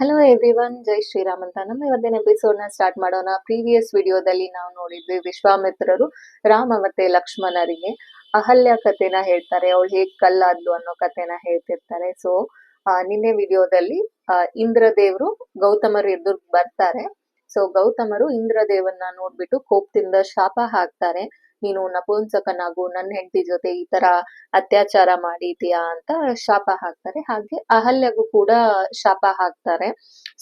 Hello everyone ಜೈ ಶ್ರೀರಾಮ್ ಅಂತ ನಮ್ಮ ಇವತ್ತಿನ ಎಪಿಸೋಡ್ನ ಸ್ಟಾರ್ಟ್ ಮಾಡೋಣ. ಪ್ರೀವಿಯಸ್ ವಿಡಿಯೋದಲ್ಲಿ ನಾವು ನೋಡಿದ್ವಿ ವಿಶ್ವಾಮಿತ್ರರು ರಾಮ ಮತ್ತೆ ಲಕ್ಷ್ಮಣರಿಗೆ ಅಹಲ್ಯ ಕಥೆನ ಹೇಳ್ತಾರೆ. ಅವಳು ಹೇಗ್ ಕಲ್ಲಾದ್ಲು ಅನ್ನೋ ಕಥೆನ ಹೇಳ್ತಿರ್ತಾರೆ. ಸೊ ನಿನ್ನೆ ವಿಡಿಯೋದಲ್ಲಿ ಇಂದ್ರದೇವರು ಗೌತಮರು ಎದುರು ಬರ್ತಾರೆ. ಸೊ ಗೌತಮರು ಇಂದ್ರದೇವನ್ನ ನೋಡ್ಬಿಟ್ಟು ಕೋಪದಿಂದ ಶಾಪ ಹಾಕ್ತಾರೆ. ನೀನು ನಪುಂಸಕನಾಗು ನನ್ನ ಹೆಂಡತಿ ಜೊತೆ ಈ ತರ ಅತ್ಯಾಚಾರ ಮಾಡಿದ್ಯಾ ಅಂತ ಶಾಪ ಹಾಕ್ತಾರೆ. ಹಾಗೆ ಅಹಲ್ಯಗೂ ಕೂಡ ಶಾಪ ಹಾಕ್ತಾರೆ.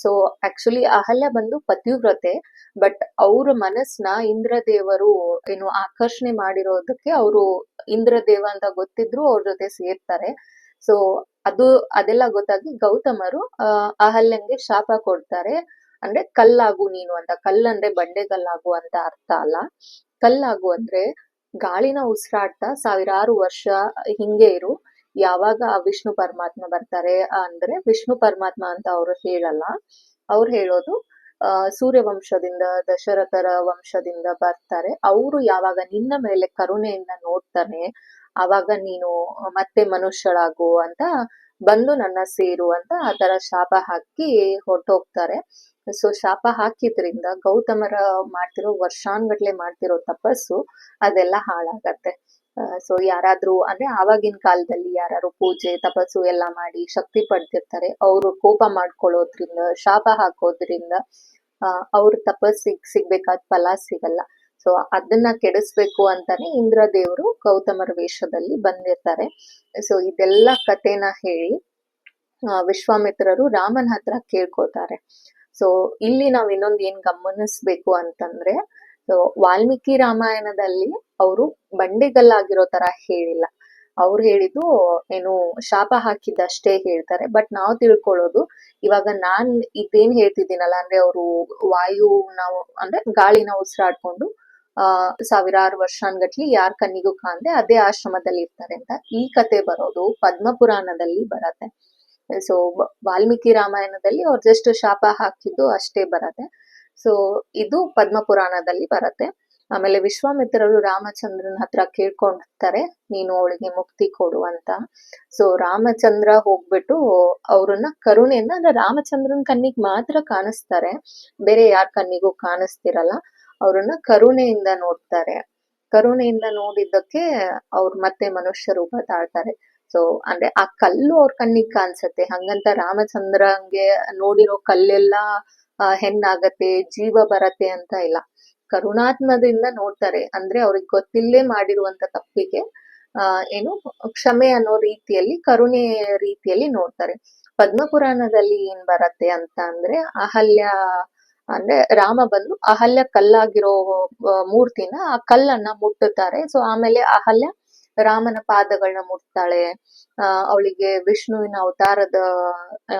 ಸೊ ಆಕ್ಚುಲಿ ಅಹಲ್ಯ ಬಂದು ಪತಿವ್ರತೆ ಬಟ್ ಅವ್ರ ಮನಸ್ನ ಇಂದ್ರದೇವರು ಏನು ಆಕರ್ಷಣೆ ಮಾಡಿರೋದಕ್ಕೆ ಅವರು ಇಂದ್ರದೇವ ಅಂತ ಗೊತ್ತಿದ್ರು ಅವ್ರ ಜೊತೆ ಸೇರ್ತಾರೆ. ಸೊ ಅದು ಅದೆಲ್ಲ ಗೊತ್ತಾಗಿ ಗೌತಮರು ಅಹಲ್ಯಂಗೆ ಶಾಪ ಕೊಡ್ತಾರೆ. ಅಂದ್ರೆ ಕಲ್ಲಾಗು ನೀನು ಅಂತ ಕಲ್ಲಂದ್ರೆ ಬಂಡೆಗಲ್ಲಾಗು ಅಂತ ಅರ್ಥ ಅಲ್ಲ. ಕಲ್ಲಾಗು ಅಂದ್ರೆ ಗಾಳಿನ ಉಸಿರಾಡ್ತಾ ಸಾವಿರಾರು ವರ್ಷ ಹಿಂಗೆ ಇರು. ಯಾವಾಗ ವಿಷ್ಣು ಪರಮಾತ್ಮ ಬರ್ತಾರೆ ಅಂದ್ರೆ ವಿಷ್ಣು ಪರಮಾತ್ಮ ಅಂತ ಅವರು ಹೇಳಲ್ಲ. ಅವ್ರು ಹೇಳೋದು, ಆ ಸೂರ್ಯವಂಶದಿಂದ ದಶರಥರ ವಂಶದಿಂದ ಬರ್ತಾರೆ. ಅವರು ಯಾವಾಗ ನಿನ್ನ ಮೇಲೆ ಕರುಣೆಯಿಂದ ನೋಡ್ತಾನೆ, ಅವಾಗ ನೀನು ಮತ್ತೆ ಮನುಷ್ಯಳಾಗು ಅಂತ ಬಂದು ನನ್ನ ಸೇರು ಅಂತ ಆ ತರ ಶಾಪ ಹಾಕಿ ಹೊರ್ಟೋಗ್ತಾರೆ. ಸೊ ಶಾಪ ಹಾಕಿದ್ರಿಂದ ಗೌತಮರ ಮಾಡ್ತಿರೋ ವರ್ಷಾನ್ಗಟ್ಲೆ ಮಾಡ್ತಿರೋ ತಪಸ್ಸು ಅದೆಲ್ಲ ಹಾಳಾಗತ್ತೆ. ಸೊ ಯಾರಾದ್ರೂ ಅಂದ್ರೆ ಆವಾಗಿನ ಕಾಲದಲ್ಲಿ ಯಾರು ಪೂಜೆ, ತಪಸ್ಸು ಎಲ್ಲ ಮಾಡಿ ಶಕ್ತಿ ಪಡೆದಿರ್ತಾರೆ ಅವರು ಕೋಪ ಮಾಡ್ಕೊಳ್ಳೋದ್ರಿಂದ, ಶಾಪ ಹಾಕೋದ್ರಿಂದ ಅವ್ರ ತಪಸ್ಸಿಗೆ ಸಿಗ್ಬೇಕಾದ ಫಲ ಸಿಗಲ್ಲ. ಸೊ ಅದನ್ನ ಕೆಡಿಸ್ಬೇಕು ಅಂತಾನೆ ಇಂದ್ರ ದೇವರು ಗೌತಮರ ವೇಷದಲ್ಲಿ ಬಂದಿರ್ತಾರೆ. ಸೊ ಇದೆಲ್ಲ ಕಥೆನ ಹೇಳಿ ವಿಶ್ವಾಮಿತ್ರರು ರಾಮನ ಹತ್ರ ಕೇಳ್ಕೋತಾರೆ. ಸೊ ಇಲ್ಲಿ ನಾವ್ ಇನ್ನೊಂದ್ ಏನ್ ಗಮನಿಸ್ಬೇಕು ಅಂತಂದ್ರೆ ಸೊ ವಾಲ್ಮೀಕಿ ರಾಮಾಯಣದಲ್ಲಿ ಅವರು ಬಂಡೆಗಲ್ಲಾಗಿರೋ ತರ ಹೇಳಿಲ್ಲ. ಅವ್ರು ಹೇಳಿದ್ದು ಏನು ಶಾಪ ಹಾಕಿದ್ದಷ್ಟೇ ಹೇಳ್ತಾರೆ. ಬಟ್ ನಾವು ತಿಳ್ಕೊಳ್ಳೋದು, ಇವಾಗ ನಾನ್ ಇದೇನ್ ಹೇಳ್ತಿದ್ದೀನಲ್ಲ, ಅಂದ್ರೆ ಅವರು ವಾಯು ನಾವು ಅಂದ್ರೆ ಗಾಳಿನ ಉಸಿರಾಡ್ಕೊಂಡು, ಆ, ಸಾವಿರಾರು ವರ್ಷಾನ್ಗಟ್ಲಿ ಯಾರ್ ಕಣ್ಣಿಗೂ ಕಾಣದೆ ಅದೇ ಆಶ್ರಮದಲ್ಲಿ ಇರ್ತಾರೆ ಅಂತ ಈ ಕತೆ ಬರೋದು ಪದ್ಮ ಪುರಾಣದಲ್ಲಿ ಬರತ್ತೆ. ಸೊ ವಾಲ್ಮೀಕಿ ರಾಮಾಯಣದಲ್ಲಿ ಅವ್ರು ಜಸ್ಟ್ ಶಾಪ ಹಾಕಿದ್ದು ಅಷ್ಟೇ ಬರತ್ತೆ. ಸೊ ಇದು ಪದ್ಮ ಪುರಾಣದಲ್ಲಿ ಬರತ್ತೆ. ಆಮೇಲೆ ವಿಶ್ವಾಮಿತ್ರರು ರಾಮಚಂದ್ರನ ಹತ್ರ ಕೇಳ್ಕೊಂಡಿರ್ತಾರೆ ನೀನು ಅವಳಿಗೆ ಮುಕ್ತಿ ಕೊಡು ಅಂತ. ಸೊ ರಾಮಚಂದ್ರ ಹೋಗ್ಬಿಟ್ಟು ಅವ್ರನ್ನ ಕರುಣೆಯನ್ನ ಅಂದ್ರೆ ರಾಮಚಂದ್ರನ್ ಕಣ್ಣಿಗೆ ಮಾತ್ರ ಕಾಣಿಸ್ತಾರೆ. ಬೇರೆ ಯಾರ ಕಣ್ಣಿಗೂ ಕಾಣಿಸ್ತಿರಲ್ಲ. ಅವ್ರನ್ನ ಕರುಣೆಯಿಂದ ನೋಡ್ತಾರೆ. ಕರುಣೆಯಿಂದ ನೋಡಿದ್ದಕ್ಕೆ ಅವ್ರು ಮತ್ತೆ ಮನುಷ್ಯ ರೂಪ ತಾಳ್ತಾರೆ. ಸೊ ಅಂದ್ರೆ ಆ ಕಲ್ಲು ಅವ್ರ ಕಣ್ಣಿಗೆ ಕಾಣಿಸತ್ತೆ. ಹಂಗಂತ ರಾಮಚಂದ್ರಂಗೆ ನೋಡಿರೋ ಕಲ್ಲೆಲ್ಲ ಹೆಣ್ಣಾಗತ್ತೆ, ಜೀವ ಬರತ್ತೆ ಅಂತ ಇಲ್ಲ. ಕರುಣಾತ್ಮದಿಂದ ನೋಡ್ತಾರೆ. ಅಂದ್ರೆ ಅವ್ರಿಗೆ ಗೊತ್ತಿಲ್ಲೇ ಮಾಡಿರುವಂತ ತಪ್ಪಿಗೆ ಏನು ಕ್ಷಮೆ ಅನ್ನೋ ರೀತಿಯಲ್ಲಿ, ಕರುಣೆ ರೀತಿಯಲ್ಲಿ ನೋಡ್ತಾರೆ. ಪದ್ಮಪುರಾಣದಲ್ಲಿ ಏನ್ ಬರತ್ತೆ ಅಂತ ಅಂದ್ರೆ, ಅಹಲ್ಯ, ಅಂದ್ರೆ ರಾಮ ಬಂದು ಅಹಲ್ಯ ಕಲ್ಲಾಗಿರೋ ಮೂರ್ತಿನ ಆ ಕಲ್ಲನ್ನ ಮುಟ್ಟುತ್ತಾರೆ. ಸೊ ಆಮೇಲೆ ಅಹಲ್ಯ ರಾಮನ ಪಾದಗಳನ್ನ ಮುಟ್ತಾಳೆ. ಅಹ್ ಅವಳಿಗೆ ವಿಷ್ಣುವಿನ ಅವತಾರದ,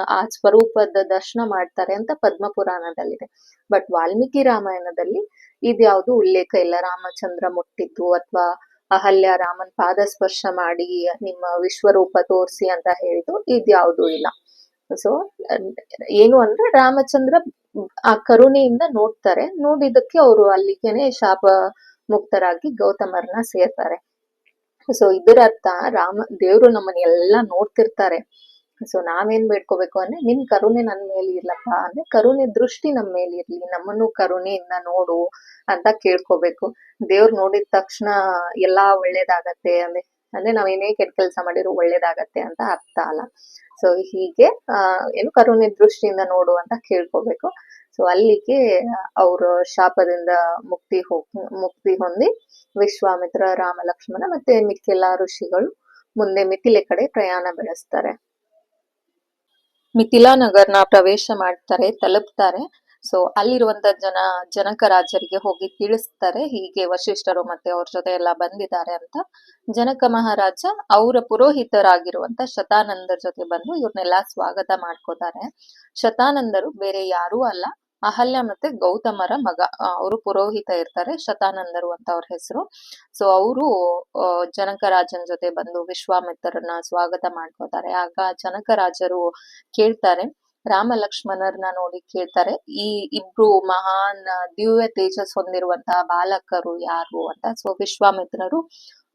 ಆ ಸ್ವರೂಪದ ದರ್ಶನ ಮಾಡ್ತಾರೆ ಅಂತ ಪದ್ಮ ಪುರಾಣದಲ್ಲಿದೆ ಬಟ್ ವಾಲ್ಮೀಕಿ ರಾಮಾಯಣದಲ್ಲಿ ಇದ್ಯಾವುದು ಉಲ್ಲೇಖ ಇಲ್ಲ. ರಾಮಚಂದ್ರ ಮುಟ್ಟಿದ್ದು ಅಥವಾ ಅಹಲ್ಯ ರಾಮನ್ ಪಾದ ಸ್ಪರ್ಶ ಮಾಡಿ ನಿಮ್ಮ ವಿಶ್ವರೂಪ ತೋರಿಸಿ ಅಂತ ಹೇಳಿದ್ದು ಇದ್ಯಾವುದು ಇಲ್ಲ. ಸೊ ಏನು ಅಂದ್ರೆ ರಾಮಚಂದ್ರ ಆ ಕರುಣೆಯಿಂದ ನೋಡ್ತಾರೆ. ನೋಡಿದಕ್ಕೆ ಅವರು ಅಲ್ಲಿಗೆನೆ ಶಾಪ ಮುಕ್ತರಾಗಿ ಗೌತಮರ್ನ ಸೇರ್ತಾರೆ. ಸೊ ಇದರ ಅರ್ಥ ರಾಮ, ದೇವರು ನಮ್ಮನ್ನ ಎಲ್ಲ ನೋಡ್ತಿರ್ತಾರೆ. ಸೊ ನಾವೇನ್ ಬೇಡ್ಕೋಬೇಕು ಅಂದ್ರೆ, ನಿನ್ ಕರುಣೆ ನನ್ ಮೇಲೆ ಇರ್ಲಪ್ಪ ಅಂದ್ರೆ, ಕರುಣೆ ದೃಷ್ಟಿ ನಮ್ಮ ಮೇಲೆ ಇರ್ಲಿ. ನಮ್ಮನ್ನು ಕರುಣೆಯಿಂದ ನೋಡು ಅಂತ ಕೇಳ್ಕೋಬೇಕು. ದೇವ್ರು ನೋಡಿದ ತಕ್ಷಣ ಎಲ್ಲಾ ಒಳ್ಳೇದಾಗತ್ತೆ ಅಂದ್ರೆ ಅಂದ್ರೆ ನಾವ್ ಏನೇ ಕೆಟ್ಟ ಕೆಲಸ ಮಾಡಿದ್ರು ಒಳ್ಳೇದಾಗತ್ತೆ ಅಂತ ಅರ್ಥ ಅಲ್ಲ. ಸೊ ಹೀಗೆ ಏನು ಕರುಣೆ ದೃಷ್ಟಿಯಿಂದ ನೋಡು ಅಂತ ಕೇಳ್ಕೋಬೇಕು. ಸೊ ಅಲ್ಲಿಗೆ ಅವ್ರ ಶಾಪದಿಂದ ಮುಕ್ತಿ ಹೋಗ್ ಮುಕ್ತಿ ಹೊಂದಿ ವಿಶ್ವಾಮಿತ್ರ ರಾಮ ಲಕ್ಷ್ಮಣ ಮತ್ತೆ ಮಿಕ್ಕೆಲ್ಲಾ ಋಷಿಗಳು ಮುಂದೆ ಮಿಥಿಲೆ ಕಡೆ ಪ್ರಯಾಣ ಬೆಳೆಸ್ತಾರೆ. ಮಿಥಿಲಾ ನಗರ್ನ ಪ್ರವೇಶ ಮಾಡ್ತಾರೆ, ತಲುಪ್ತಾರೆ. ಸೊ ಅಲ್ಲಿರುವಂತ ಜನ, ಜನಕ ರಾಜರಿಗೆ ಹೋಗಿ ತಿಳಿಸ್ತಾರೆ, ಹೀಗೆ ವಶಿಷ್ಠರು ಮತ್ತೆ ಅವ್ರ ಜೊತೆ ಎಲ್ಲ ಬಂದಿದ್ದಾರೆ ಅಂತ. ಜನಕ ಮಹಾರಾಜ ಅವರ ಪುರೋಹಿತರಾಗಿರುವಂತ ಶತಾನಂದರ ಜೊತೆ ಬಂದು ಇವ್ರನ್ನೆಲ್ಲ ಸ್ವಾಗತ ಮಾಡ್ಕೋತಾರೆ. ಶತಾನಂದರು ಬೇರೆ ಯಾರೂ ಅಲ್ಲ. ಅಹಲ್ಯ ಮತ್ತೆ ಗೌತಮರ ಮಗ. ಅವರು ಪುರೋಹಿತ ಇರ್ತಾರೆ, ಶತಾನಂದರು ಅಂತ ಅವ್ರ ಹೆಸರು. ಸೊ ಅವರು ಜನಕರಾಜನ್ ಜೊತೆ ಬಂದು ವಿಶ್ವಾಮಿತ್ರರನ್ನ ಸ್ವಾಗತ ಮಾಡ್ಕೋತಾರೆ. ಆಗ ಜನಕರಾಜರು ಕೇಳ್ತಾರೆ, ರಾಮ ಲಕ್ಷ್ಮಣರನ್ನ ನೋಡಿ ಕೇಳ್ತಾರೆ, ಈ ಇಬ್ರು ಮಹಾನ್, ದಿವ್ಯ ತೇಜಸ್ ಹೊಂದಿರುವಂತಹ ಬಾಲಕರು ಯಾರು ಅಂತ. ಸೊ ವಿಶ್ವಾಮಿತ್ರರು,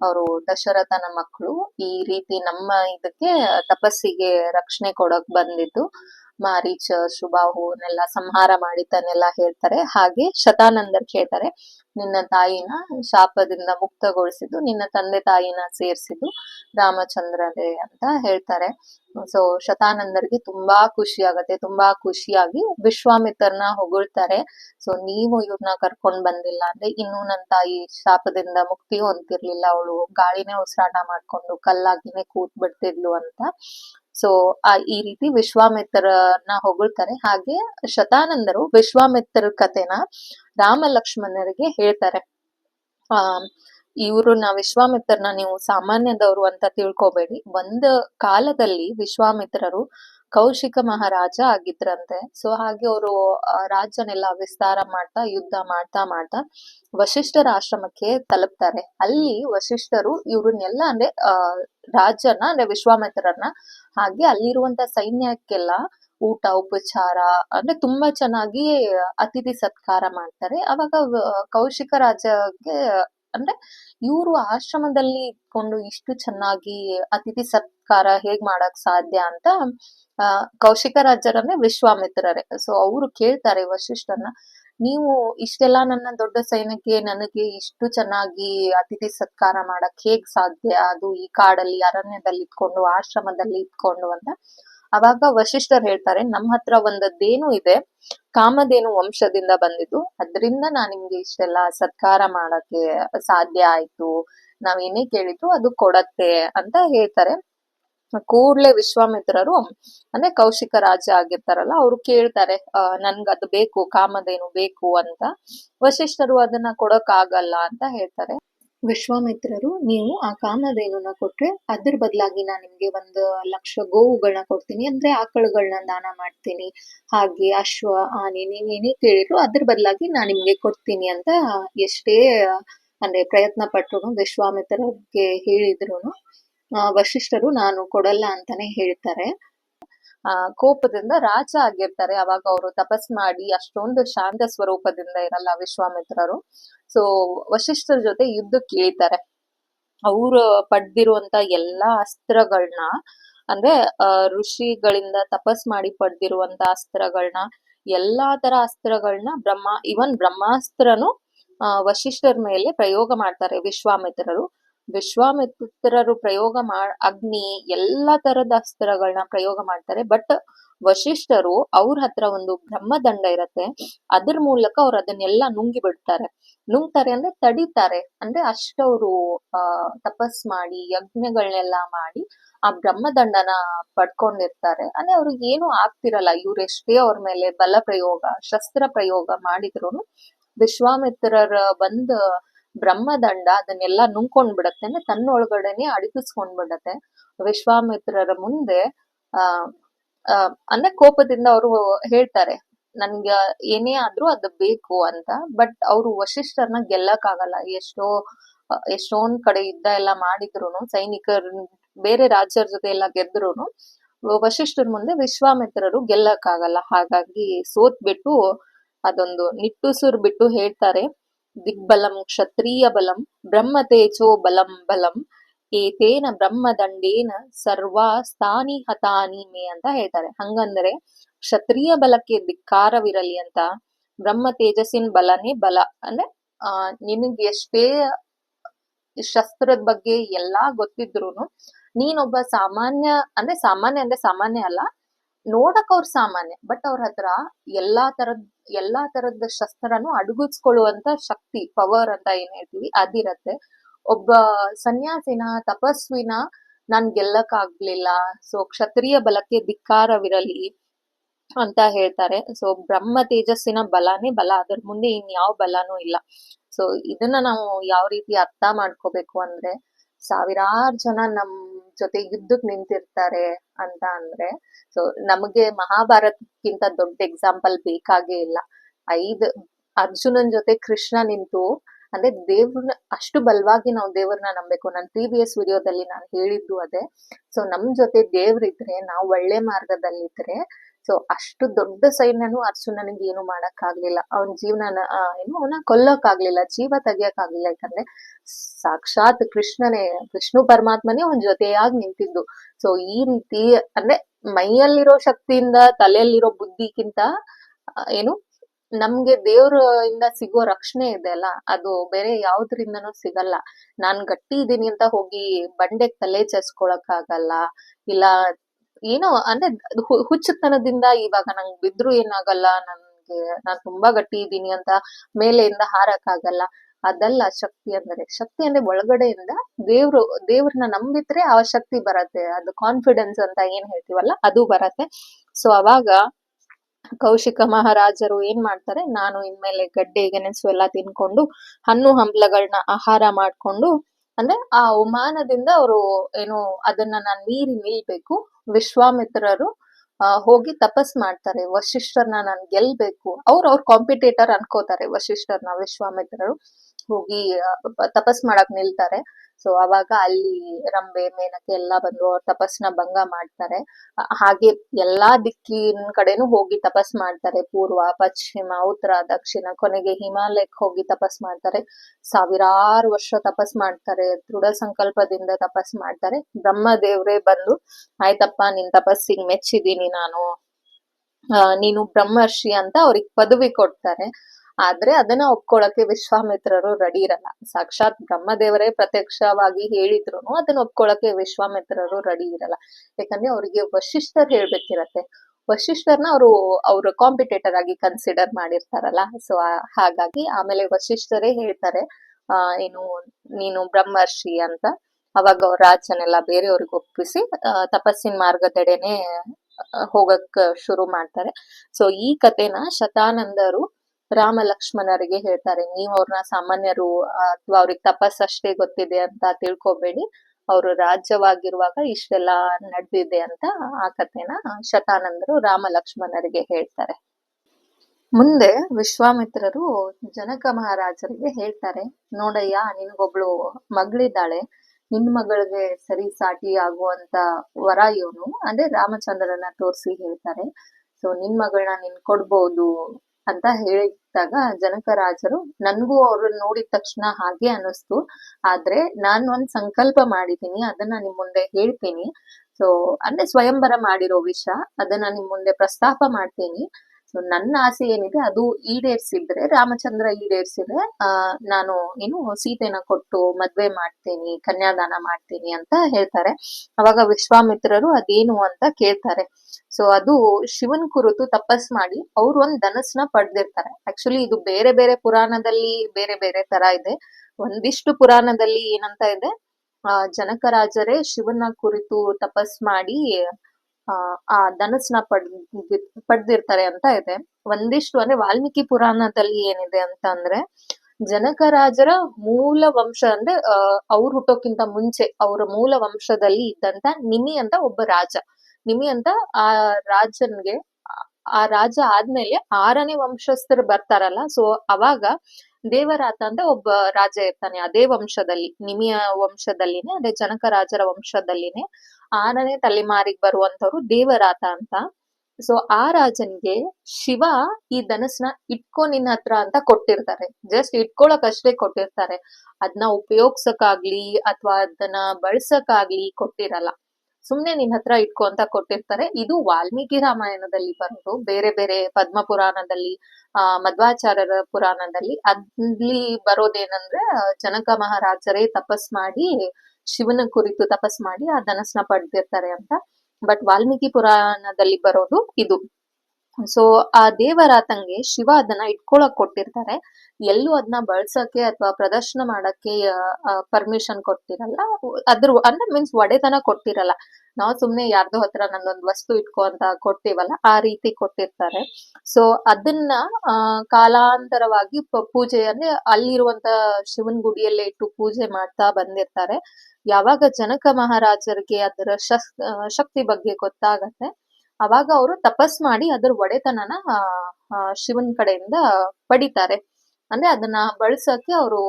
ಅವರು ದಶರಥನ ಮಕ್ಕಳು, ಈ ರೀತಿ ನಮ್ಮ ಇದಕ್ಕೆ ತಪಸ್ಸಿಗೆ ರಕ್ಷಣೆ ಕೊಡಕ್ ಬಂದಿದ್ದು. ಮಾರೀಚ ಶುಭಾಹುನೆಲ್ಲ ಸಂಹಾರ ಮಾಡಿದ್ದನ್ನೆಲ್ಲ ಹೇಳ್ತಾರೆ. ಹಾಗೆ ಶತಾನಂದರ್ ಹೇಳ್ತಾರೆ ನಿನ್ನ ತಾಯಿನ ಶಾಪದಿಂದ ಮುಕ್ತಗೊಳಿಸಿದ್ದು, ನಿನ್ನ ತಂದೆ ತಾಯಿನ ಸೇರಿಸಿದ್ದು ರಾಮಚಂದ್ರರೇ ಅಂತ ಹೇಳ್ತಾರೆ. ಸೊ ಶತಾನಂದರ್ಗೆ ತುಂಬಾ ಖುಷಿ ಆಗತ್ತೆ, ತುಂಬಾ ಖುಷಿಯಾಗಿ ವಿಶ್ವಾಮಿತ್ರನ ಹೊಗಳ್ತಾರೆ. ಸೊ ನೀವು ಇವ್ರನ್ನ ಕರ್ಕೊಂಡ್ ಬಂದಿಲ್ಲ ಅಂದ್ರೆ ಇನ್ನು ನನ್ನ ತಾಯಿ ಶಾಪದಿಂದ ಮುಕ್ತಿ ಹೊಂದಿರ್ಲಿಲ್ಲ ಅವಳು ಗಾಳಿನೇ ಉಸಿರಾಟ ಮಾಡ್ಕೊಂಡು ಕಲ್ಲಾಗಿನೇ ಕೂತ್ ಬಿಡ್ತಿದ್ಲು ಅಂತ. ಸೊ ಆ, ಈ ರೀತಿ ವಿಶ್ವಾಮಿತ್ರನ ಹೊಗಳ್ತಾರೆ. ಹಾಗೆ ಶತಾನಂದರು ವಿಶ್ವಾಮಿತ್ರ ಕಥೆನ ರಾಮ ಲಕ್ಷ್ಮಣರಿಗೆ ಹೇಳ್ತಾರೆ. ಆ, ಇವ್ರನ್ನ ವಿಶ್ವಾಮಿತ್ರನ ನೀವು ಸಾಮಾನ್ಯದವರು ಅಂತ ತಿಳ್ಕೊಬೇಡಿ. ಒಂದ್ ಕಾಲದಲ್ಲಿ ವಿಶ್ವಾಮಿತ್ರರು ಕೌಶಿಕ ಮಹಾರಾಜ ಆಗಿದ್ರಂತೆ. ಸೊ ಹಾಗೆ ಅವರು ರಾಜ್ಯನೆಲ್ಲ ವಿಸ್ತಾರ ಮಾಡ್ತಾ, ಯುದ್ಧ ಮಾಡ್ತಾ ಮಾಡ್ತಾ ವಶಿಷ್ಠರ ಆಶ್ರಮಕ್ಕೆ ತಲುಪ್ತಾರೆ. ಅಲ್ಲಿ ವಶಿಷ್ಠರು ಇವ್ರನ್ನೆಲ್ಲ ಅಂದ್ರೆ ರಾಜನ ಅಂದ್ರೆ ವಿಶ್ವಾಮಿತ್ರರನ್ನ ಹಾಗೆ ಅಲ್ಲಿರುವಂತ ಸೈನ್ಯಕ್ಕೆಲ್ಲ ಊಟ, ಉಪಚಾರ ಅಂದ್ರೆ ತುಂಬಾ ಚೆನ್ನಾಗಿ ಅತಿಥಿ ಸತ್ಕಾರ ಮಾಡ್ತಾರೆ. ಅವಾಗ ಕೌಶಿಕ ರಾಜಗೆ ಅಂದ್ರೆ ಇವರು ಆಶ್ರಮದಲ್ಲಿ ಇದ್ಕೊಂಡು ಇಷ್ಟು ಚೆನ್ನಾಗಿ ಅತಿಥಿ ಸತ್ಕಾರ ಹೇಗ್ ಮಾಡಕ್ ಸಾಧ್ಯ ಅಂತ, ಆ, ಕೌಶಿಕ ರಾಜರಂದ್ರೆ ವಿಶ್ವಾಮಿತ್ರರೇ. ಸೊ ಅವರು ಕೇಳ್ತಾರೆ ವಶಿಷ್ಠರನ್ನ, ನೀವು ಇಷ್ಟೆಲ್ಲಾ ನನ್ನ ದೊಡ್ಡ ಸೈನ್ಯಕ್ಕೆ ನನಗೆ ಇಷ್ಟು ಚೆನ್ನಾಗಿ ಅತಿಥಿ ಸತ್ಕಾರ ಮಾಡಕ್ ಹೇಗ್ ಸಾಧ್ಯ? ಅದು ಈ ಕಾಡಲ್ಲಿ ಅರಣ್ಯದಲ್ಲಿ ಇದ್ಕೊಂಡು ಆಶ್ರಮದಲ್ಲಿ ಇದ್ಕೊಂಡು ಅಂತ. ಅವಾಗ ವಶಿಷ್ಠರ್ ಹೇಳ್ತಾರೆ, ನಮ್ಮ ಹತ್ರ ಒಂದದ್ದೇನು ಇದೆ, ಕಾಮಧೇನು ವಂಶದಿಂದ ಬಂದಿದ್ದು, ಅದರಿಂದ ನಾನ್ ನಿಮ್ಗೆ ಇಷ್ಟೆಲ್ಲ ಸತ್ಕಾರ ಮಾಡಕ್ಕೆ ಸಾಧ್ಯ ಆಯ್ತು, ನಾವ್ ಏನೇ ಕೇಳಿದ್ರು ಅದು ಕೊಡತ್ತೆ ಅಂತ ಹೇಳ್ತಾರೆ. ಕೂಡ್ಲೆ ವಿಶ್ವಾಮಿತ್ರರು, ಅಂದ್ರೆ ಕೌಶಿಕ ರಾಜ ಆಗಿರ್ತಾರಲ್ಲ, ಅವ್ರು ಕೇಳ್ತಾರೆ ಅಹ್ ನನ್ಗ್ ಅದು ಬೇಕು, ಕಾಮಧೇನು ಬೇಕು ಅಂತ. ವಶಿಷ್ಠರು ಅದನ್ನ ಕೊಡಕ್ ಆಗಲ್ಲ ಅಂತ ಹೇಳ್ತಾರೆ. ವಿಶ್ವಾಮಿತ್ರರು, ನೀವು ಆ ಕಾಮಧೇನುನ ಕೊಟ್ರೆ ಅದ್ರ ಬದಲಾಗಿ ನಾನು ನಿಮ್ಗೆ ಒಂದು ಲಕ್ಷ ಗೋವುಗಳನ್ನ ಕೊಡ್ತೀನಿ. ಅಂದ್ರೆ ಆಕಳುಗಳನ್ನ ದಾನ ಮಾಡ್ತೀನಿ. ಹಾಗೆ ಅಶ್ವ, ಆನೆ ನೀವೇನೇ ಕೇಳಿದ್ರು ಅದ್ರ ಬದಲಾಗಿ ನಾನು ನಿಮ್ಗೆ ಕೊಡ್ತೀನಿ ಅಂತ ಎಷ್ಟೇ, ಅಂದ್ರೆ ಪ್ರಯತ್ನ ಪಟ್ಟರು ವಿಶ್ವಾಮಿತ್ರರಿಗೆ ಹೇಳಿದ್ರು ವಶಿಷ್ಠರು ನಾನು ಕೊಡಲ್ಲ ಅಂತಾನೆ ಹೇಳ್ತಾರೆ. ಆ, ಕೋಪದಿಂದ ರಾಜ ಆಗಿರ್ತಾರೆ. ಅವಾಗ ಅವರು ತಪಸ್ ಮಾಡಿ ಅಷ್ಟೊಂದು ಶಾಂತ ಸ್ವರೂಪದಿಂದ ಇರಲ್ಲ ವಿಶ್ವಾಮಿತ್ರರು. ಸೊ ವಶಿಷ್ಠರ ಜೊತೆ ಯುದ್ಧಕ್ಕೆ ಇಳಿತಾರೆ. ಅವರು ಪಡ್ದಿರುವಂತ ಎಲ್ಲಾ ಅಸ್ತ್ರಗಳನ್ನ ಅಂದ್ರೆ ಋಷಿಗಳಿಂದ ತಪಸ್ ಮಾಡಿ ಪಡ್ದಿರುವಂತ ಅಸ್ತ್ರಗಳನ್ನ ಎಲ್ಲಾ ತರ ಅಸ್ತ್ರಗಳನ್ನ ಬ್ರಹ್ಮ ಇವನ್ ಬ್ರಹ್ಮಾಸ್ತ್ರನು ವಶಿಷ್ಠರ ಮೇಲೆ ಪ್ರಯೋಗ ಮಾಡ್ತಾರೆ ವಿಶ್ವಾಮಿತ್ರರು. ವಿಶ್ವಾಮಿತ್ರರು ಪ್ರಯೋಗ ಮಾ, ಅಗ್ನಿ ಎಲ್ಲಾ ತರದ ಅಸ್ತ್ರಗಳನ್ನ ಪ್ರಯೋಗ ಮಾಡ್ತಾರೆ. ಬಟ್ ವಶಿಷ್ಠರು ಅವ್ರ ಹತ್ರ ಒಂದು ಬ್ರಹ್ಮದಂಡ ಇರತ್ತೆ. ಅದ್ರ ಮೂಲಕ ಅವ್ರು ಅದನ್ನೆಲ್ಲ ನುಂಗಿ ಬಿಡ್ತಾರೆ. ನುಂಗ್ತಾರೆ ಅಂದ್ರೆ ತಡಿತಾರೆ. ಅಂದ್ರೆ ಅಷ್ಟವರು, ಆ, ತಪಸ್ ಮಾಡಿ ಯಜ್ಞಗಳನ್ನೆಲ್ಲ ಮಾಡಿ ಆ ಬ್ರಹ್ಮದಂಡನ ಪಡ್ಕೊಂಡಿರ್ತಾರೆ. ಅಂದ್ರೆ ಅವ್ರಿಗೆ ಏನು ಆಗ್ತಿರಲ್ಲ. ಇವ್ರೆಷ್ಟೇ ಅವ್ರ ಮೇಲೆ ಬಲ ಪ್ರಯೋಗ, ಶಸ್ತ್ರ ಪ್ರಯೋಗ ಮಾಡಿದ್ರು ವಿಶ್ವಾಮಿತ್ರರ ಬಂದ್ ಬ್ರಹ್ಮದಂಡ ಅದನ್ನೆಲ್ಲ ನುಂಗ್ಕೊಂಡ್ ಬಿಡತ್ತೆ ಅಂದ್ರೆ ತನ್ನೊಳಗಡೆನೆ ಅಡಗಿಸ್ಕೊಂಡ್ ಬಿಡತ್ತೆ ವಿಶ್ವಾಮಿತ್ರರ ಮುಂದೆ, ಆ ಅನ್ನ ಕೋಪದಿಂದ ಅವರು ಹೇಳ್ತಾರೆ, ನನ್ಗೆ ಏನೇ ಆದ್ರೂ ಅದು ಬೇಕು ಅಂತ. ಬಟ್ ಅವರು ವಶಿಷ್ಠರನ್ನ ಗೆಲ್ಲಕ್ ಆಗಲ್ಲ ಎಷ್ಟೋ, ಎಷ್ಟೊಂದ್ ಕಡೆ ಯುದ್ಧ ಎಲ್ಲ ಮಾಡಿದ್ರು ಸೈನಿಕರ್, ಬೇರೆ ರಾಜ್ಯರ ಜೊತೆ ಎಲ್ಲ ಗೆದ್ರುನು, ವಶಿಷ್ಠರ ಮುಂದೆ ವಿಶ್ವಾಮಿತ್ರರು ಗೆಲ್ಲಕ್ ಆಗಲ್ಲ ಹಾಗಾಗಿ ಸೋತ್ ಬಿಟ್ಟು ಅದೊಂದು ನಿಟ್ಟುಸುರ್ ಬಿಟ್ಟು ಹೇಳ್ತಾರೆ. ದಿಗ್ಬಲಂ ಕ್ಷತ್ರಿಯ ಬಲಂ, ಬ್ರಹ್ಮ ತೇಜೋ ಬಲಂ ಬಲಂ, ಏತೇನ ಬ್ರಹ್ಮದಂಡೇನ ಸರ್ವಾ ಸ್ಥಾನಿ ಹತಾನಿ ಮೇ ಅಂತ ಹೇಳ್ತಾರೆ. ಹಂಗಂದ್ರೆ ಕ್ಷತ್ರಿಯ ಬಲಕ್ಕೆ ಧಿಕ್ಕಾರವಿರಲಿ ಅಂತ ಬ್ರಹ್ಮ ತೇಜಸ್ಸಿನ ಬಲನೇ ಬಲ. ಅಂದ್ರೆ, ಆ ನಿನಗ್ ಎಷ್ಟೇ ಶಸ್ತ್ರದ ಬಗ್ಗೆ ಎಲ್ಲಾ ಗೊತ್ತಿದ್ರುನು ನೀನೊಬ್ಬ ಸಾಮಾನ್ಯ, ಅಂದ್ರೆ ಸಾಮಾನ್ಯ ಅಂದ್ರೆ ಸಾಮಾನ್ಯ ಅಲ್ಲ ನೋಡಕ್ ಅವ್ರ ಸಾಮಾನ್ಯ ಬಟ್ ಅವ್ರ ಹತ್ರ ಎಲ್ಲಾ ತರದ್, ಎಲ್ಲಾ ತರದ ಶಸ್ತ್ರನು ಅಡಗಿಸ್ಕೊಳ್ಳುವಂತ ಶಕ್ತಿ ಪವರ್ ಅಂತ ಏನ್ ಹೇಳ್ತೀವಿ, ಅದಿರತ್ತೆ. ಒಬ್ಬ ಸನ್ಯಾಸಿನ, ತಪಸ್ವಿನ ನಾನ್ ಗೆಲ್ಲಕ್ ಆಗ್ಲಿಲ್ಲ ಸೊ ಕ್ಷತ್ರಿಯ ಬಲಕ್ಕೆ ಧಿಕ್ಕಾರವಿರಲಿ ಅಂತ ಹೇಳ್ತಾರೆ. ಸೊ ಬ್ರಹ್ಮ ತೇಜಸ್ಸಿನ ಬಲನೇ ಬಲ, ಅದ್ರ ಮುಂದೆ ಇನ್ ಯಾವ ಬಲನೂ ಇಲ್ಲ. ಸೊ ಇದನ್ನ ನಾವು ಯಾವ ರೀತಿ ಅರ್ಥ ಮಾಡ್ಕೋಬೇಕು ಅಂದ್ರೆ, ಸಾವಿರಾರು ಜನ ನಮ್ ಜೊತೆ ಯುದ್ಧಕ್ ನಿಂತಿರ್ತಾರೆ ಅಂತ ಅಂದ್ರೆ ಸೊ ನಮಗೆ ಮಹಾಭಾರತಕ್ಕಿಂತ ದೊಡ್ಡ ಎಕ್ಸಾಂಪಲ್ ಬೇಕಾಗೇ ಇಲ್ಲ. ಐದು, ಅರ್ಜುನನ್ ಜೊತೆ ಕೃಷ್ಣ ನಿಂತು, ಅಂದ್ರೆ ದೇವ್ರನ್ನ ಅಷ್ಟು ಬಲವಾಗಿ ನಾವು ದೇವ್ರನ್ನ ನಂಬೇಕು ನಾನು ಪ್ರೀವಿಯಸ್ ವಿಡಿಯೋದಲ್ಲಿ ನಾನು ಹೇಳಿದ್ದು ಅದೇ. ಸೊ ನಮ್ ಜೊತೆ ದೇವ್ರಿದ್ರೆ, ನಾವು ಒಳ್ಳೆ ಮಾರ್ಗದಲ್ಲಿದ್ರೆ ಸೊ ಅಷ್ಟು ದೊಡ್ಡ ಸೈನ್ಯನು ಅರ್ಜುನನಿಗೆ ಏನು ಮಾಡಕ್ ಆಗ್ಲಿಲ್ಲ ಅವನ ಜೀವನನ ಏನು ಅವನ ಕೊಲ್ಲಕ್ ಆಗ್ಲಿಲ್ಲ ಜೀವ ತೆಗಿಯಕ್ ಆಗ್ಲಿಲ್ಲ ಯಾಕಂದ್ರೆ ಸಾಕ್ಷಾತ್ ಕೃಷ್ಣನೇ ವಿಷ್ಣು ಪರಮಾತ್ಮನೇ ಅವನ ಜೊತೆಯಾಗಿ ನಿಂತಿದ್ದು. ಸೊ ಈ ರೀತಿ, ಅಂದ್ರೆ ಮೈಯಲ್ಲಿರೋ ಶಕ್ತಿಯಿಂದ, ತಲೆಯಲ್ಲಿರೋ ಬುದ್ಧಿಗಿಂತ ಏನು, ನಮ್ಗೆ ದೇವ್ರ ಇಂದ ಸಿಗೋ ರಕ್ಷಣೆ ಇದೆ ಅಲ್ಲ? ಅದು ಬೇರೆ ಯಾವ್ದ್ರಿಂದನೂ ಸಿಗಲ್ಲ. ನಾನ್ ಗಟ್ಟಿ ಇದ್ದೀನಿ ಅಂತ ಹೋಗಿ ಬಂಡೆಗ್ ತಲೆ ಚಸ್ಕೊಳಕ್ ಆಗಲ್ಲ ಇಲ್ಲ ಏನೋ, ಅಂದ್ರೆ ಹುಚ್ಚುತನದಿಂದ ಇವಾಗ ನಂಗೆ ಬಿದ್ರು ಏನಾಗಲ್ಲ, ನನ್ಗೆ, ನಾನ್ ತುಂಬಾ ಗಟ್ಟಿ ಇದೀನಿ ಅಂತ ಮೇಲೆಯಿಂದ ಹಾರಕ್ಕಾಗಲ್ಲ. ಅದಲ್ಲ ಶಕ್ತಿ ಅಂದ್ರೆ ಶಕ್ತಿ ಅಂದ್ರೆ ಒಳಗಡೆಯಿಂದ ದೇವ್ರು, ದೇವ್ರನ್ನ ನಂಬಿದ್ರೆ ಆ ಶಕ್ತಿ ಬರತ್ತೆ. ಅದು ಕಾನ್ಫಿಡೆನ್ಸ್ ಅಂತ ಏನ್ ಹೇಳ್ತೀವಲ್ಲ, ಅದು ಬರತ್ತೆ. ಸೊ ಅವಾಗ ಕೌಶಿಕ ಮಹಾರಾಜರು ಏನ್ ಮಾಡ್ತಾರೆ, ನಾನು ಇನ್ಮೇಲೆ ಗಡ್ಡೆ ಗೆಣಸು ಎಲ್ಲ ತಿನ್ಕೊಂಡು, ಹಣ್ಣು ಹಂಪ್ಲಗಳನ್ನ ಆಹಾರ ಮಾಡ್ಕೊಂಡು ಅಂದ್ರೆ ಆ ಅವಮಾನದಿಂದ ಅವರು ಏನು ಅದನ್ನ ನಾನು ಮೀರಿ ನಿಲ್ಬೇಕು ವಿಶ್ವಾಮಿತ್ರರು ಹೋಗಿ ತಪಸ್ ಮಾಡ್ತಾರೆ. ವಶಿಷ್ಠರ್ನ ನಾನ್ ಗೆಲ್ಬೇಕು. ಅವ್ರು ಅವ್ರ ಕಾಂಪಿಟೇಟರ್ ಅನ್ಕೋತಾರೆ ವಶಿಷ್ಠರ್ನ ವಿಶ್ವಾಮಿತ್ರರು. ಹೋಗಿ ತಪಸ್ ಮಾಡಕ್ ನಿಲ್ತಾರೆ. ಸೊ ಅವಾಗ ಅಲ್ಲಿ ರಂಬೆ ಮೇನಕ್ಕೆ ಎಲ್ಲಾ ಬಂದು ಅವ್ರ ತಪಸ್ನ ಭಂಗ ಮಾಡ್ತಾರೆ. ಹಾಗೆ ಎಲ್ಲಾ ದಿಕ್ಕಿನ ಕಡೆನೂ ಹೋಗಿ ತಪಸ್ ಮಾಡ್ತಾರೆ. ಪೂರ್ವ, ಪಶ್ಚಿಮ, ಉತ್ತರ, ದಕ್ಷಿಣ, ಕೊನೆಗೆ ಹಿಮಾಲಯಕ್ಕೆ ಹೋಗಿ ತಪಸ್ ಮಾಡ್ತಾರೆ. ಸಾವಿರಾರು ವರ್ಷ ತಪಸ್ ಮಾಡ್ತಾರೆ. ದೃಢ ಸಂಕಲ್ಪದಿಂದ ತಪಸ್ ಮಾಡ್ತಾರೆ. ಬ್ರಹ್ಮ ದೇವ್ರೇ ಬಂದು, ಆಯ್ತಪ್ಪ, ನಿನ್ ತಪಸ್ಸಿಗೆ ಮೆಚ್ಚಿದೀನಿ ನಾನು. ನೀನು ಬ್ರಹ್ಮರ್ಷಿ ಅಂತ ಅವ್ರಿಗೆ ಪದವಿ ಕೊಡ್ತಾರೆ. ಆದ್ರೆ ಅದನ್ನ ಒಪ್ಕೊಳಕ್ಕೆ ವಿಶ್ವಾಮಿತ್ರರು ರೆಡಿ ಇರಲ್ಲ. ಸಾಕ್ಷಾತ್ ಬ್ರಹ್ಮದೇವರೇ ಪ್ರತ್ಯಕ್ಷವಾಗಿ ಹೇಳಿದ್ರು ಅದನ್ನ ಒಪ್ಕೊಳಕ್ಕೆ ವಿಶ್ವಾಮಿತ್ರರು ರೆಡಿ ಇರಲ್ಲ. ಯಾಕಂದ್ರೆ ಅವರಿಗೆ ವಶಿಷ್ಠರ್ ಹೇಳ್ಬೇಕಿರತ್ತೆ. ವಶಿಷ್ಠರ್ನ ಅವರು, ಅವ್ರ ಕಾಂಪಿಟೇಟರ್ ಆಗಿ ಕನ್ಸಿಡರ್ ಮಾಡಿರ್ತಾರಲ್ಲ. ಸೊ ಹಾಗಾಗಿ ಆಮೇಲೆ ವಶಿಷ್ಠರೇ ಹೇಳ್ತಾರೆ, ಆ, ಏನು, ನೀನು ಬ್ರಹ್ಮರ್ಷಿ ಅಂತ. ಅವಾಗ ರಾಜನೆಲ್ಲ ಬೇರೆಯವ್ರಿಗೆ ಒಪ್ಪಿಸಿ ತಪಸ್ಸಿನ ಮಾರ್ಗದೆಡೆನೆ ಹೋಗಕ್ ಶುರು ಮಾಡ್ತಾರೆ. ಸೊ ಈ ಕಥೆನ ಶತಾನಂದರು ರಾಮ ಲಕ್ಷ್ಮಣರಿಗೆ ಹೇಳ್ತಾರೆ, ನೀವು ಅವ್ರನ್ನ ಸಾಮಾನ್ಯರು ಅಥವಾ ಅವ್ರಿಗೆ ತಪಸ್ಸಷ್ಟೇ ಗೊತ್ತಿದೆ ಅಂತ ತಿಳ್ಕೊಬೇಡಿ. ಅವರು ರಾಜ್ಯವಾಗಿರುವಾಗ ಇಷ್ಟೆಲ್ಲ ನಡೆದಿದೆ ಅಂತ ಆ ಕಥೆನ ಶತಾನಂದರು ರಾಮ ಲಕ್ಷ್ಮಣರಿಗೆ ಹೇಳ್ತಾರೆ. ಮುಂದೆ ವಿಶ್ವಾಮಿತ್ರರು ಜನಕ ಮಹಾರಾಜರಿಗೆ ಹೇಳ್ತಾರೆ, ನೋಡಯ್ಯ, ನಿನ್ಗೊಬ್ಳು ಮಗಳಿದ್ದಾಳೆ. ನಿನ್ ಮಗಳಿಗೆ ಸರಿ ಸಾಟಿ ಆಗುವಂತ ವರ ಇವನು. ಅಂದ್ರೆ ರಾಮಚಂದ್ರನ ತೋರಿಸಿ ಹೇಳ್ತಾರೆ ಸೊ ನಿನ್ ಮಗಳನ್ನ ನಿನ್ ಕೊಡ್ಬೋದು. ಅಂತ ಹೇಳಿದಾಗ ಜನಕ ರಾಜರು, ನನ್ಗೂ ಅವ್ರನ್ನ ನೋಡಿದ ತಕ್ಷಣ ಹಾಗೆ ಅನಿಸ್ತು ಆದ್ರೆ ನಾನ್ ಒಂದ್ ಸಂಕಲ್ಪ ಮಾಡಿದೀನಿ ಅದನ್ನ ನಿಮ್ ಮುಂದೆ ಹೇಳ್ತೀನಿ. ಸೊ ಅಂದ್ರೆ ಸ್ವಯಂವರ ಮಾಡಿರೋ ವಿಷಯ ಅದನ್ನ ನಿಮ್ ಮುಂದೆ ಪ್ರಸ್ತಾಪ ಮಾಡ್ತೀನಿ. ಸೊ ನನ್ನ ಆಸೆ ಏನಿದೆ, ಅದು ಈಡೇರಿಸಿದ್ರೆ, ರಾಮಚಂದ್ರ ಈಡೇರ್ಸಿದ್ರೆ ನಾನು ಏನು ಸೀತೆನ ಕೊಟ್ಟು ಮದ್ವೆ ಮಾಡ್ತೀನಿ, ಕನ್ಯಾದಾನ ಮಾಡ್ತೀನಿ ಅಂತ ಹೇಳ್ತಾರೆ. ಅವಾಗ ವಿಶ್ವಾಮಿತ್ರರು ಅದೇನು ಅಂತ ಕೇಳ್ತಾರೆ. ಸೊ ಅದು ಶಿವನ್ ಕುರಿತು ತಪಸ್ ಮಾಡಿ ಅವ್ರು ಒಂದ್ ಧನಸ್ನ ಪಡೆದಿರ್ತಾರೆ. ಆಕ್ಚುಲಿ ಇದು ಬೇರೆ ಬೇರೆ ಪುರಾಣದಲ್ಲಿ ಬೇರೆ ಬೇರೆ ತರ ಇದೆ. ಒಂದಿಷ್ಟು ಪುರಾಣದಲ್ಲಿ ಏನಂತ ಇದೆ, ಆ, ಜನಕರಾಜರೇ ಶಿವನ ಕುರಿತು ತಪಸ್ ಮಾಡಿ ಆ ಆ ಧನಸ್ನ ಪಡ್ ಪಡೆದಿರ್ತಾರೆ ಅಂತ ಇದೆ. ಒಂದಿಷ್ಟು ಅಂದ್ರೆ ವಾಲ್ಮೀಕಿ ಪುರಾಣದಲ್ಲಿ ಏನಿದೆ ಅಂತ ಅಂದ್ರೆ ಜನಕರಾಜರ ಮೂಲ ವಂಶ ಅಂದ್ರೆ, ಆ, ಅವ್ರು ಹುಟ್ಟೋಕ್ಕಿಂತ ಮುಂಚೆ ಅವರ ಮೂಲ ವಂಶದಲ್ಲಿ ಇದ್ದಂತ ನಿಮಿ ಅಂತ ಒಬ್ಬ ರಾಜ. ನಿಮಿ ಅಂತ ಆ ರಾಜನ್ಗೆ, ಆ ರಾಜ ಆದ್ಮೇಲೆ ಆರನೇ ವಂಶಸ್ಥರು ಬರ್ತಾರಲ್ಲ. ಸೊ ಅವಾಗ ದೇವರಾತ ಅಂದ್ರೆ ಒಬ್ಬ ರಾಜ ಇರ್ತಾನೆ. ಅದೇ ವಂಶದಲ್ಲಿ ನಿಮಿಯ ವಂಶದಲ್ಲಿನೇ, ಅದೇ ಜನಕ ರಾಜರ ವಂಶದಲ್ಲಿನೇ ಆರನೇ ತಲೆಮಾರಿಗೆ ಬರುವಂತವ್ರು ದೇವರಾತ ಅಂತ. ಸೊ ಆ ರಾಜನ್ಗೆ ಶಿವ ಈ ಧನಸ್ನ ಇಟ್ಕೋ ನಿನ್ನ ಹತ್ರ ಅಂತ ಕೊಟ್ಟಿರ್ತಾರೆ. ಜಸ್ಟ್ ಇಟ್ಕೊಳಕ್ ಅಷ್ಟೇ ಕೊಟ್ಟಿರ್ತಾರೆ. ಅದನ್ನ ಉಪಯೋಗ್ಸಕ್ಕಾಗ್ಲಿ ಅಥವಾ ಅದನ್ನ ಬಳಸಕ್ಕಾಗ್ಲಿ ಕೊಟ್ಟಿರಲ್ಲ. ಸುಮ್ನೆ ನಿನ್ ಹತ್ರ ಇಟ್ಕೋ ಅಂತ ಕೊಟ್ಟಿರ್ತಾರೆ. ಇದು ವಾಲ್ಮೀಕಿ ರಾಮಾಯಣದಲ್ಲಿ ಬರೋದು ಬೇರೆ ಬೇರೆ ಪದ್ಮ ಪುರಾಣದಲ್ಲಿ, ಆ, ಮಧ್ವಾಚಾರ್ಯರ ಪುರಾಣದಲ್ಲಿ ಅಲ್ಲಿ ಬರೋದೇನಂದ್ರೆ ಜನಕ ಮಹಾರಾಜರೇ ತಪಸ್ ಮಾಡಿ, ಶಿವನ ಕುರಿತು ತಪಸ್ ಮಾಡಿ ಆ ಧನಸ್ನ ಪಡೆದಿರ್ತಾರೆ ಅಂತ. ಬಟ್ ವಾಲ್ಮೀಕಿ ಪುರಾಣದಲ್ಲಿ ಬರೋದು ಇದು. ಸೊ ಆ ದೇವರಾತಂಗೆ ಶಿವ ಅದನ್ನ ಇಟ್ಕೊಳಕ್ ಕೊಟ್ಟಿರ್ತಾರೆ. ಎಲ್ಲೂ ಅದನ್ನ ಬಳಸಕ್ಕೆ ಅಥವಾ ಪ್ರದರ್ಶನ ಮಾಡಕ್ಕೆ ಪರ್ಮಿಷನ್ ಕೊಟ್ಟಿರಲ್ಲ ಅದ್ರ, ಅಂದ್ರೆ ಮೀನ್ಸ್ ಒಡೆತನ ಕೊಟ್ಟಿರಲ್ಲ. ನಾವು ಸುಮ್ನೆ ಯಾರ್ದೋ ಹತ್ರ ನನ್ನೊಂದು ವಸ್ತು ಇಟ್ಕೋ ಅಂತ ಕೊಡ್ತೀವಲ್ಲ, ಆ ರೀತಿ ಕೊಟ್ಟಿರ್ತಾರೆ. ಸೊ ಅದನ್ನ ಕಾಲಾಂತರವಾಗಿ ಪೂಜೆ, ಅಂದ್ರೆ ಅಲ್ಲಿರುವಂತ ಶಿವನ್ ಗುಡಿಯಲ್ಲೇ ಇಟ್ಟು ಪೂಜೆ ಮಾಡ್ತಾ ಬಂದಿರ್ತಾರೆ. ಯಾವಾಗ ಜನಕ ಮಹಾರಾಜರಿಗೆ ಅದರ ಶಕ್ತಿ ಬಗ್ಗೆ ಗೊತ್ತಾಗತ್ತೆ ಅವಾಗ ಅವರು ತಪಸ್ ಮಾಡಿ ಅದರ ಒಡೆತನನ ಶಿವನ್ ಕಡೆಯಿಂದ ಪಡಿತಾರೆ. ಅಂದ್ರೆ ಅದನ್ನ ಬಳಸಕ್ಕೆ ಅವರು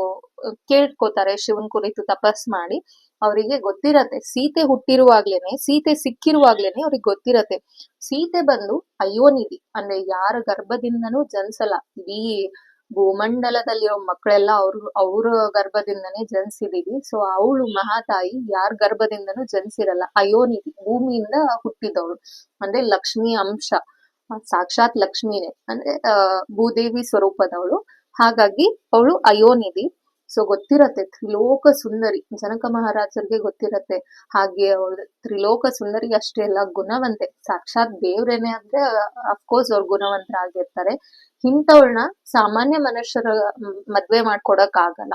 ಕೇಳ್ಕೋತಾರೆ ಶಿವನ್ ಕುರಿತು ತಪಸ್ ಮಾಡಿ. ಅವರಿಗೆ ಗೊತ್ತಿರತ್ತೆ. ಸೀತೆ ಹುಟ್ಟಿರುವಾಗ್ಲೇನೆ, ಸೀತೆ ಸಿಕ್ಕಿರುವಾಗ್ಲೇನೆ ಅವ್ರಿಗೆ ಗೊತ್ತಿರತ್ತೆ. ಸೀತೆ ಬಂದು ಅಯೋನಿಧಿ ಅಂದ್ರೆ ಯಾರ ಗರ್ಭದಿಂದನೂ ಜನ್ಸಲ್ಲ. ಇಡೀ ಭೂಮಂಡಲದಲ್ಲಿರೋ ಮಕ್ಕಳೆಲ್ಲ ಅವ್ರ ಅವ್ರ ಗರ್ಭದಿಂದನೇ ಜನಿಸಿದೀವಿ. ಸೊ ಅವಳು ಮಹಾತಾಯಿ, ಯಾರ ಗರ್ಭದಿಂದನೂ ಜನಿಸಿರಲ್ಲ. ಅಯೋನಿಧಿ, ಭೂಮಿಯಿಂದ ಹುಟ್ಟಿದವಳು. ಅಂದ್ರೆ ಲಕ್ಷ್ಮಿ ಅಂಶ. ಸಾಕ್ಷಾತ್ ಲಕ್ಷ್ಮಿನೇ. ಅಂದ್ರೆ ಭೂದೇವಿ ಸ್ವರೂಪದವಳು. ಹಾಗಾಗಿ ಅವಳು ಅಯೋನಿಧಿ. ಸೊ ಗೊತ್ತಿರತ್ತೆ. ತ್ರಿಲೋಕ ಸುಂದರಿ. ಜನಕ ಮಹಾರಾಜರಿಗೆ ಗೊತ್ತಿರತ್ತೆ. ಹಾಗೆ ಅವ್ರ ತ್ರಿಲೋಕ ಸುಂದರಿ ಅಷ್ಟೇ ಅಲ್ಲ, ಗುಣವಂತೆ. ಸಾಕ್ಷಾತ್ ದೇವ್ರೇನೆ ಅಂದ್ರೆ ಅಫ್ಕೋರ್ಸ್ ಅವ್ರು ಗುಣವಂತರಾಗಿರ್ತಾರೆ. ಇಂಥವಳನ್ನ ಸಾಮಾನ್ಯ ಮನುಷ್ಯರ ಮದ್ವೆ ಮಾಡ್ಕೊಡಕ್ ಆಗಲ್ಲ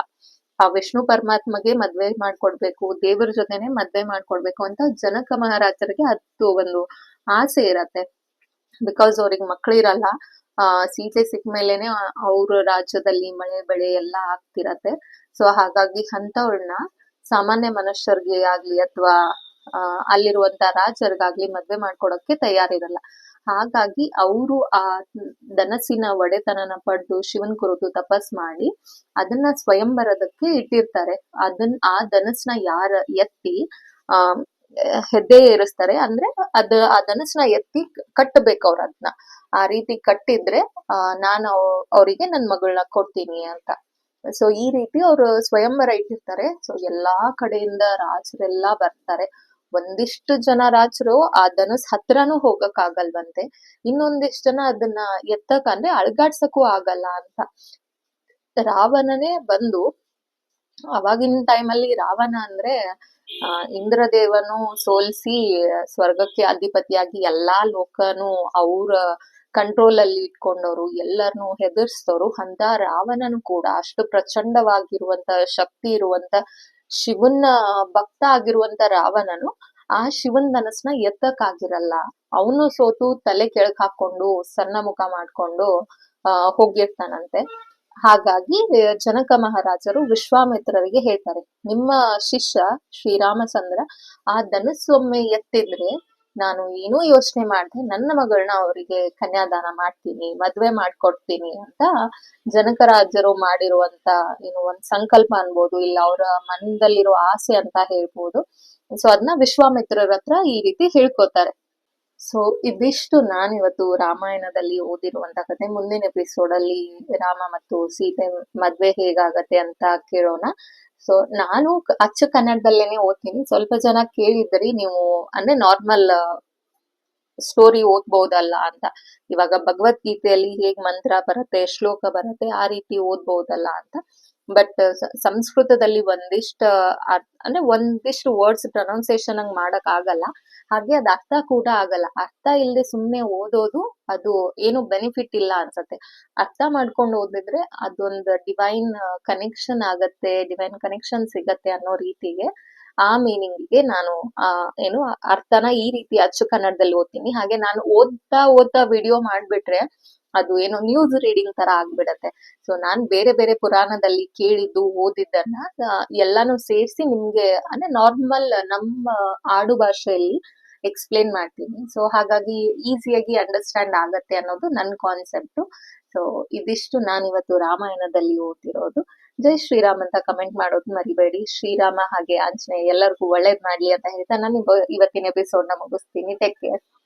ಆ ವಿಷ್ಣು ಪರಮಾತ್ಮಗೆ ಮದ್ವೆ ಮಾಡ್ಕೊಡ್ಬೇಕು, ದೇವ್ರ ಜೊತೆನೆ ಮದ್ವೆ ಮಾಡ್ಕೊಡ್ಬೇಕು ಅಂತ ಜನಕ ಮಹಾರಾಜರಿಗೆ ಅದು ಒಂದು ಆಸೆ ಇರತ್ತೆ. ಬಿಕಾಸ್ ಅವ್ರಿಗೆ ಮಕ್ಳಿರಲ್ಲ ಆ, ಸೀತೆ ಸಿಕ್ಮೇಲೆನೆ ಅವ್ರ ರಾಜ್ಯದಲ್ಲಿ ಮಳೆ ಬೆಳೆ ಎಲ್ಲ ಆಗ್ತಿರತ್ತೆ. ಸೊ ಹಾಗಾಗಿ ಅಂತವ್ರನ್ನ ಸಾಮಾನ್ಯ ಮನುಷ್ಯರಿಗೆ ಆಗ್ಲಿ ಅಥವಾ ಅಹ್ ಅಲ್ಲಿರುವಂತ ರಾಜರಿಗಾಗ್ಲಿ ಮದ್ವೆ ಮಾಡ್ಕೊಡಕ್ಕೆ ತಯಾರಿರಲ್ಲ. ಹಾಗಾಗಿ ಅವರು ಆ ಧನಸ್ಸಿನ ಒಡೆತನನ ಪಡೆದು ಶಿವನ್ ಕುರಿತು ತಪಸ್ ಮಾಡಿ ಅದನ್ನ ಸ್ವಯಂವರದಕ್ಕೆ ಇಟ್ಟಿರ್ತಾರೆ. ಅದನ್ನ ಆ ಧನಸ್ನ ಯಾರ ಎತ್ತಿ, ಆ ಹೆದ್ದೆ ಏರಿಸ್ತಾರೆ ಅಂದ್ರೆ ಅದ ಆ ಧನಸ್ನ ಎತ್ತಿ ಕಟ್ಟಬೇಕು ಅವ್ರ ಅದನ್ನ ಆ ರೀತಿ ಕಟ್ಟಿದ್ರೆ ನಾನು ಅವರಿಗೆ ನನ್ ಮಗಳನ್ನ ಕೊಡ್ತೀನಿ ಅಂತ. ಸೊ ಈ ರೀತಿ ಅವರು ಸ್ವಯಂವರ ಇಟ್ಟಿರ್ತಾರೆ. ಸೊ ಎಲ್ಲಾ ಕಡೆಯಿಂದ ರಾಜರೆಲ್ಲಾ ಬರ್ತಾರೆ. ಒಂದಿಷ್ಟು ಜನ ರಾಜರು ಆ ಧನುಸ್ ಹತ್ರನೂ ಹೋಗಕ್ ಆಗಲ್ವಂತೆ ಇನ್ನೊಂದಿಷ್ಟು ಜನ ಅದನ್ನ ಎತ್ತಕ್ ಅಂದ್ರೆ ಅಳ್ಗಾಡ್ಸಕ್ಕೂ ಆಗಲ್ಲ ಅಂತ. ರಾವಣನೇ ಬಂದು ಅವಾಗಿನ ಅಲ್ಲಿ ರಾವಣ ಅಂದ್ರೆ ಇಂದ್ರದೇವನು ಸೋಲ್ಸಿ ಸ್ವರ್ಗಕ್ಕೆ ಅಧಿಪತಿಯಾಗಿ ಎಲ್ಲಾ ಲೋಕನು ಅವ್ರ ಕಂಟ್ರೋಲ್ ಅಲ್ಲಿ ಇಟ್ಕೊಂಡವ್ರು ಎಲ್ಲರನ್ನು ಹೆದರ್ಸ್ತವ್ರು ಅಂತ ರಾವಣನು ಕೂಡ ಅಷ್ಟು ಪ್ರಚಂಡವಾಗಿರುವಂತ ಶಕ್ತಿ ಇರುವಂತ ಶಿವನ ಭಕ್ತ ಆಗಿರುವಂತ ರಾವಣನು ಆ ಶಿವನ್ ಮನಸ್ನ ಎತ್ತಕ್ಕಾಗಿರಲ್ಲ. ಅವನು ಸೋತು ತಲೆ ಕೆಳಕ್ ಹಾಕೊಂಡು ಸಣ್ಣ ಮುಖ ಮಾಡ್ಕೊಂಡು ಹೋಗಿರ್ತಾನಂತೆ ಹಾಗಾಗಿ ಜನಕ ಮಹಾರಾಜರು ವಿಶ್ವಾಮಿತ್ರರಿಗೆ ಹೇಳ್ತಾರೆ, ನಿಮ್ಮ ಶಿಷ್ಯ ಶ್ರೀರಾಮಚಂದ್ರ, ಆ ಧನಸ್ಸೊಮ್ಮೆ ಎತ್ತಿದ್ರೆ ನಾನು ಏನೂ ಯೋಚನೆ ಮಾಡ್ದೆ, ನನ್ನ ಮಗಳನ್ನ ಅವರಿಗೆ ಕನ್ಯಾದಾನ ಮಾಡ್ತೀನಿ, ಮದ್ವೆ ಮಾಡ್ಕೊಡ್ತೀನಿ ಅಂತ ಜನಕರಾಜರು ಮಾಡಿರುವಂತ ಏನು ಒಂದ್ ಸಂಕಲ್ಪ ಅನ್ಬೋದು, ಇಲ್ಲ ಅವರ ಮನದಲ್ಲಿರೋ ಆಸೆ ಅಂತ ಹೇಳ್ಬೋದು. ಸೊ ಅದನ್ನ ವಿಶ್ವಾಮಿತ್ರರ ಹತ್ರ ಈ ರೀತಿ ಹೇಳ್ಕೊತಾರೆ. ಸೊ ಇದಿಷ್ಟು ನಾನಿವತ್ತು ರಾಮಾಯಣದಲ್ಲಿ ಓದಿರುವಂತ ಕತೆ. ಮುಂದಿನ ಎಪಿಸೋಡ್ ಅಲ್ಲಿ ರಾಮ ಮತ್ತು ಸೀತೆ ಮದ್ವೆ ಹೇಗಾಗತ್ತೆ ಅಂತ ಕೇಳೋಣ. ಸೊ ನಾನು ಅಚ್ಚ ಕನ್ನಡದಲ್ಲೇನೆ ಓದ್ತೀನಿ. ಸ್ವಲ್ಪ ಜನ ಕೇಳಿದ್ರಿ, ನೀವು ಅಂದ್ರೆ ನಾರ್ಮಲ್ ಸ್ಟೋರಿ ಓದ್ಬಹುದಲ್ಲ ಅಂತ. ಇವಾಗ ಭಗವದ್ಗೀತೆಯಲ್ಲಿ ಹೇಗ್ ಮಂತ್ರ ಬರುತ್ತೆ, ಶ್ಲೋಕ ಬರುತ್ತೆ, ಆ ರೀತಿ ಓದ್ಬಹುದಲ್ಲ ಅಂತ. ಬಟ್ ಸಂಸ್ಕೃತದಲ್ಲಿ ಒಂದಿಷ್ಟ ಅಂದ್ರೆ ಒಂದಿಷ್ಟು ವರ್ಡ್ಸ್ ಪ್ರೊನೌನ್ಸಿಯೇಷನ್ ಹಂಗ್ ಮಾಡಕ್ ಆಗಲ್ಲ. ಹಾಗೆ ಅದ್ ಅರ್ಥ ಕೂಡ ಆಗಲ್ಲ. ಅರ್ಥ ಇಲ್ಲದೆ ಸುಮ್ನೆ ಓದೋದು ಅದು ಏನು ಬೆನಿಫಿಟ್ ಇಲ್ಲ ಅನ್ಸತ್ತೆ. ಅರ್ಥ ಮಾಡ್ಕೊಂಡು ಓದಿದ್ರೆ ಅದೊಂದು ಡಿವೈನ್ ಕನೆಕ್ಷನ್ ಆಗತ್ತೆ ಡಿವೈನ್ ಕನೆಕ್ಷನ್ ಸಿಗತ್ತೆ ಅನ್ನೋ ರೀತಿಗೆ ಆ ಮೀನಿಂಗ್ಗೆ ನಾನು ಏನು ಅರ್ಥನ ಈ ರೀತಿ ಅಚ್ಚು ಕನ್ನಡದಲ್ಲಿ ಓದ್ತೀನಿ. ಹಾಗೆ ನಾನು ಓದ್ತಾ ಓದ್ತಾ ವಿಡಿಯೋ ಮಾಡ್ಬಿಟ್ರೆ ಅದು ಏನೋ ನ್ಯೂಸ್ ರೀಡಿಂಗ್ ತರ ಆಗ್ಬಿಡತ್ತೆ. ಸೊ ನಾನ್ ಬೇರೆ ಬೇರೆ ಪುರಾಣದಲ್ಲಿ ಕೇಳಿದ್ದು, ಓದಿದ್ದನ್ನ ಎಲ್ಲಾನು ಸೇರಿಸಿ ನಿಮ್ಗೆ, ಅಂದ್ರೆ ನಾರ್ಮಲ್ ನಮ್ಮ ಆಡು ಭಾಷೆಯಲ್ಲಿ ಎಕ್ಸ್ಪ್ಲೇನ್ ಮಾಡ್ತೀನಿ. ಸೊ ಹಾಗಾಗಿ ಈಸಿಯಾಗಿ ಅಂಡರ್ಸ್ಟ್ಯಾಂಡ್ ಆಗತ್ತೆ ಅನ್ನೋದು ನನ್ನ ಕಾನ್ಸೆಪ್ಟ್ ಸೊ ಇದಿಷ್ಟು ನಾನಿವತ್ತು ರಾಮಾಯಣದಲ್ಲಿ ಓದ್ತಿರೋದು. ಜೈ ಶ್ರೀರಾಮ್ ಅಂತ ಕಮೆಂಟ್ ಮಾಡೋದು ಮರಿಬೇಡಿ. ಶ್ರೀರಾಮ ಹಾಗೆ ಆಂಜನೇಯ ಎಲ್ಲರಿಗೂ ಒಳ್ಳೇದ್ ಮಾಡ್ಲಿ ಅಂತ ಹೇಳ್ತಾ ನಾನು ಇವ- ಇವತ್ತಿನ ಎಪಿಸೋಡ್ನ ಮುಗಿಸ್ತೀನಿ. Take care